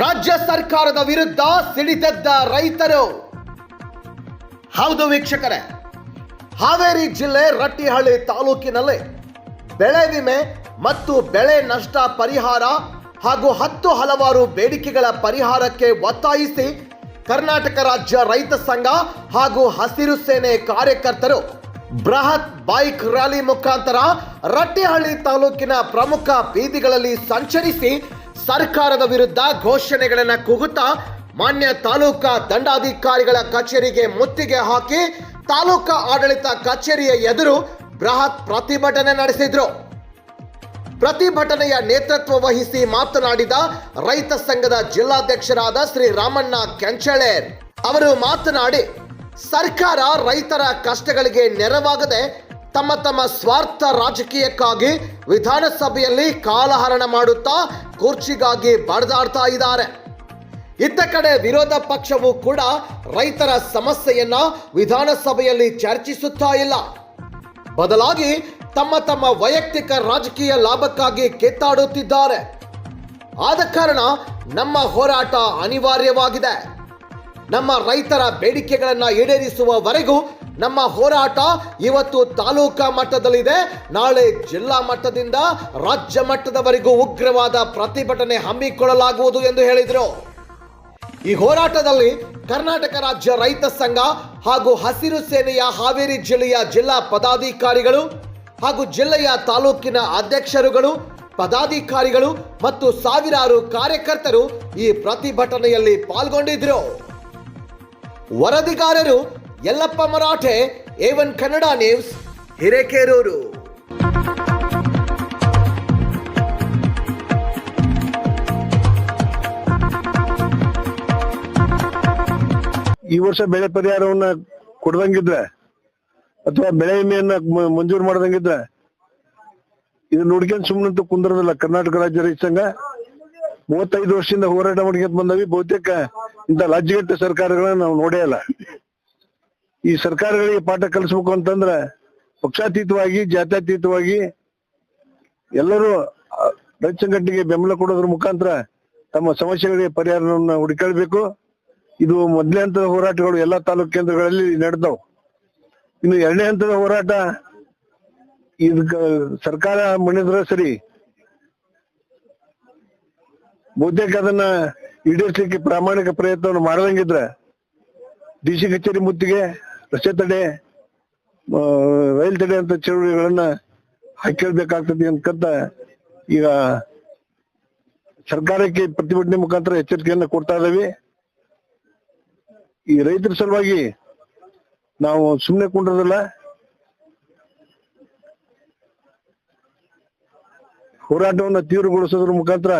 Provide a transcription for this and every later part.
ರಾಜ್ಯ ಸರ್ಕಾರದ ವಿರುದ್ಧ ಸಿಡಿದೆದ್ದ ರೈತರು. ಹೌದು ವೀಕ್ಷಕರೇ, ಹಾವೇರಿ ಜಿಲ್ಲೆ ರಟ್ಟಿಹಳ್ಳಿ ತಾಲೂಕಿನಲ್ಲಿ ಬೆಳೆ ವಿಮೆ ಮತ್ತು ಬೆಳೆ ನಷ್ಟ ಪರಿಹಾರ ಹಾಗೂ ಹತ್ತು ಹಲವಾರು ಬೇಡಿಕೆಗಳ ಪರಿಹಾರಕ್ಕೆ ಒತ್ತಾಯಿಸಿ ಕರ್ನಾಟಕ ರಾಜ್ಯ ರೈತ ಸಂಘ ಹಾಗೂ ಹಸಿರು ಸೇನೆ ಕಾರ್ಯಕರ್ತರು ಬೃಹತ್ ಬೈಕ್ ರ್ಯಾಲಿ ಮುಖಾಂತರ ರಟ್ಟಿಹಳ್ಳಿ ತಾಲೂಕಿನ ಪ್ರಮುಖ ಬೀದಿಗಳಲ್ಲಿ ಸಂಚರಿಸಿ ಸರ್ಕಾರದ ವಿರುದ್ಧ ಘೋಷಣೆಗಳನ್ನು ಕೂಗುತ್ತಾ ಮಾನ್ಯ ತಾಲೂಕಾ ದಂಡಾಧಿಕಾರಿಗಳ ಕಚೇರಿಗೆ ಮುತ್ತಿಗೆ ಹಾಕಿ ತಾಲೂಕಾ ಆಡಳಿತ ಕಚೇರಿಯ ಎದುರು ಬೃಹತ್ ಪ್ರತಿಭಟನೆ ನಡೆಸಿದ್ರು. ಪ್ರತಿಭಟನೆಯ ನೇತೃತ್ವ ವಹಿಸಿ ಮಾತನಾಡಿದ ರೈತ ಸಂಘದ ಜಿಲ್ಲಾಧ್ಯಕ್ಷರಾದ ಶ್ರೀ ರಾಮಣ್ಣ ಕೆಂಚಳೇರ್. ಅವರು ಮಾತನಾಡಿ, ಸರ್ಕಾರ ರೈತರ ಕಷ್ಟಗಳಿಗೆ ನೆರವಾಗದೆ ತಮ್ಮ ತಮ್ಮ ಸ್ವಾರ್ಥ ರಾಜಕೀಯಕ್ಕಾಗಿ ವಿಧಾನಸಭೆಯಲ್ಲಿ ಕಾಲಹರಣ ಮಾಡುತ್ತಾ ಕುರ್ಚಿಗಾಗಿ ಬಡದಾಡ್ತಾ ಇದ್ದಾರೆ. ಇತ್ತ ಕಡೆ ವಿರೋಧ ಪಕ್ಷವು ಕೂಡ ರೈತರ ಸಮಸ್ಯೆಯನ್ನ ವಿಧಾನಸಭೆಯಲ್ಲಿ ಚರ್ಚಿಸುತ್ತಾ ಇಲ್ಲ. ಬದಲಾಗಿ ತಮ್ಮ ತಮ್ಮ ವೈಯಕ್ತಿಕ ರಾಜಕೀಯ ಲಾಭಕ್ಕಾಗಿ ಕೆತ್ತಾಡುತ್ತಿದ್ದಾರೆ. ಆದ ಕಾರಣ ನಮ್ಮ ಹೋರಾಟ ಅನಿವಾರ್ಯವಾಗಿದೆ. ನಮ್ಮ ರೈತರ ಬೇಡಿಕೆಗಳನ್ನು ಈಡೇರಿಸುವವರೆಗೂ ನಮ್ಮ ಹೋರಾಟ ಇವತ್ತು ತಾಲೂಕಾ ಮಟ್ಟದಲ್ಲಿದೆ. ನಾಳೆ ಜಿಲ್ಲಾ ಮಟ್ಟದಿಂದ ರಾಜ್ಯ ಮಟ್ಟದವರೆಗೂ ಉಗ್ರವಾದ ಪ್ರತಿಭಟನೆ ಹಮ್ಮಿಕೊಳ್ಳಲಾಗುವುದು ಎಂದು ಹೇಳಿದರು. ಈ ಹೋರಾಟದಲ್ಲಿ ಕರ್ನಾಟಕ ರಾಜ್ಯ ರೈತ ಸಂಘ ಹಾಗೂ ಹಸಿರು ಸೇನೆಯ ಹಾವೇರಿ ಜಿಲ್ಲೆಯ ಜಿಲ್ಲಾ ಪದಾಧಿಕಾರಿಗಳು ಹಾಗೂ ಜಿಲ್ಲೆಯ ತಾಲೂಕಿನ ಅಧ್ಯಕ್ಷರುಗಳು, ಪದಾಧಿಕಾರಿಗಳು ಮತ್ತು ಸಾವಿರಾರು ಕಾರ್ಯಕರ್ತರು ಈ ಪ್ರತಿಭಟನೆಯಲ್ಲಿ ಪಾಲ್ಗೊಂಡಿದ್ರು. ವರದಿಗಾರರು Yallappa Marathe A one Kannada news Hirekerur. ಈ ವರ್ಷ ಬೆಳೆ ಪರಿಹಾರವನ್ನ ಕೊಡದಂಗಿದ್ರೆ ಅಥವಾ ಬೆಳೆ ವಿಮೆಯನ್ನ ಮಂಜೂರು ಮಾಡದಂಗಿದ್ರೆ ಇದು ನೋಡ್ಕೊಂಡು ಸುಮ್ಮನಂತೂ ಕುಂದ್ರದಲ್ಲ ಕರ್ನಾಟಕ ರಾಜ್ಯ ರೈತ ಸಂಘ. ಮೂವತ್ತೈದು ವರ್ಷದಿಂದ ಹೋರಾಟ ಮಾಡ್ಕೊಂತ ಬಂದವಿ. ಬಹುತೇಕ ಇಂಥ ರಾಜ್ಯಗಟ್ಟ ಸರ್ಕಾರಗಳನ್ನ ನಾವು ನೋಡೇ ಇಲ್ಲ. ಈ ಸರ್ಕಾರಗಳಿಗೆ ಪಾಠ ಕಲಿಸ್ಬೇಕು ಅಂತಂದ್ರ ಪಕ್ಷಾತೀತವಾಗಿ, ಜಾತ್ಯತೀತವಾಗಿ ಎಲ್ಲರೂ ರೈತ ಸಂಘಟನೆಗೆ ಬೆಂಬಲ ಕೊಡೋದ್ರ ಮುಖಾಂತರ ತಮ್ಮ ಸಮಸ್ಯೆಗಳಿಗೆ ಪರಿಹಾರವನ್ನು ಹುಡುಕೊಳ್ಬೇಕು ಇದು ಮೊದಲನೇ ಹಂತದ ಹೋರಾಟಗಳು ಎಲ್ಲಾ ತಾಲೂಕು ಕೇಂದ್ರಗಳಲ್ಲಿ ನಡೆದವು. ಇನ್ನು ಎರಡನೇ ಹಂತದ ಹೋರಾಟ, ಇದಕ್ಕ ಸರ್ಕಾರ ಮಣಿದ್ರ ಸರಿ. ಬಹುತೇಕ ಅದನ್ನ ಈಡೇರಿಸಲಿಕ್ಕೆ ಪ್ರಾಮಾಣಿಕ ಪ್ರಯತ್ನವನ್ನು ಮಾಡದಂಗಿದ್ರೆ ಡಿ ಸಿ ಕಚೇರಿ ಮುತ್ತಿಗೆ ರಸ್ತೆ ತಡೆ ರೈಲ್ ತಡೆ ಅಂತ ಚಳುವಳಿಗಳನ್ನ ಹಾಕಿಳ್ಬೇಕಾಗ್ತದೆ ಅನ್ಕಂತ ಈಗ ಸರ್ಕಾರಕ್ಕೆ ಪ್ರತಿಭಟನೆ ಮುಖಾಂತರ ಎಚ್ಚರಿಕೆಯನ್ನ ಕೊಡ್ತಾ ಇದ್ದೇವೆ. ಈ ರೈತರ ಸಲುವಾಗಿ ನಾವು ಸುಮ್ಮನೆ ಕೊಂಡಿರೋದಲ್ಲ. ಹೋರಾಟವನ್ನು ತೀವ್ರಗೊಳಿಸೋದ್ರ ಮುಖಾಂತರ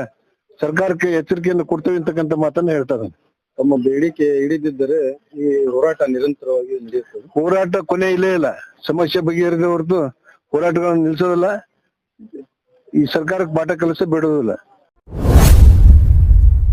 ಸರ್ಕಾರಕ್ಕೆ ಎಚ್ಚರಿಕೆಯನ್ನು ಕೊಡ್ತೇವೆ ಅಂತಕ್ಕಂಥ ಮಾತನ್ನ ಹೇಳ್ತಾ ಇದ್ದಾನೆ. ತಮ್ಮ ಬೇಡಿಕೆ ಹಿಡಿದಿದ್ದರೆ ಈ ಹೋರಾಟ ನಿರಂತರವಾಗಿ ನಡೆಯುತ್ತದೆ. ಹೋರಾಟ ಕೊನೆ ಇಲ್ಲೇ ಇಲ್ಲ. ಸಮಸ್ಯೆ ಬಗೆಹರಿದ ಹೊರತು ಹೋರಾಟಗಳನ್ನು ನಿಲ್ಸೋದಿಲ್ಲ ಈ ಸರ್ಕಾರಕ್ಕೆ ಪಾಠ ಕಲಿಸ ಬಿಡೋದಿಲ್ಲ.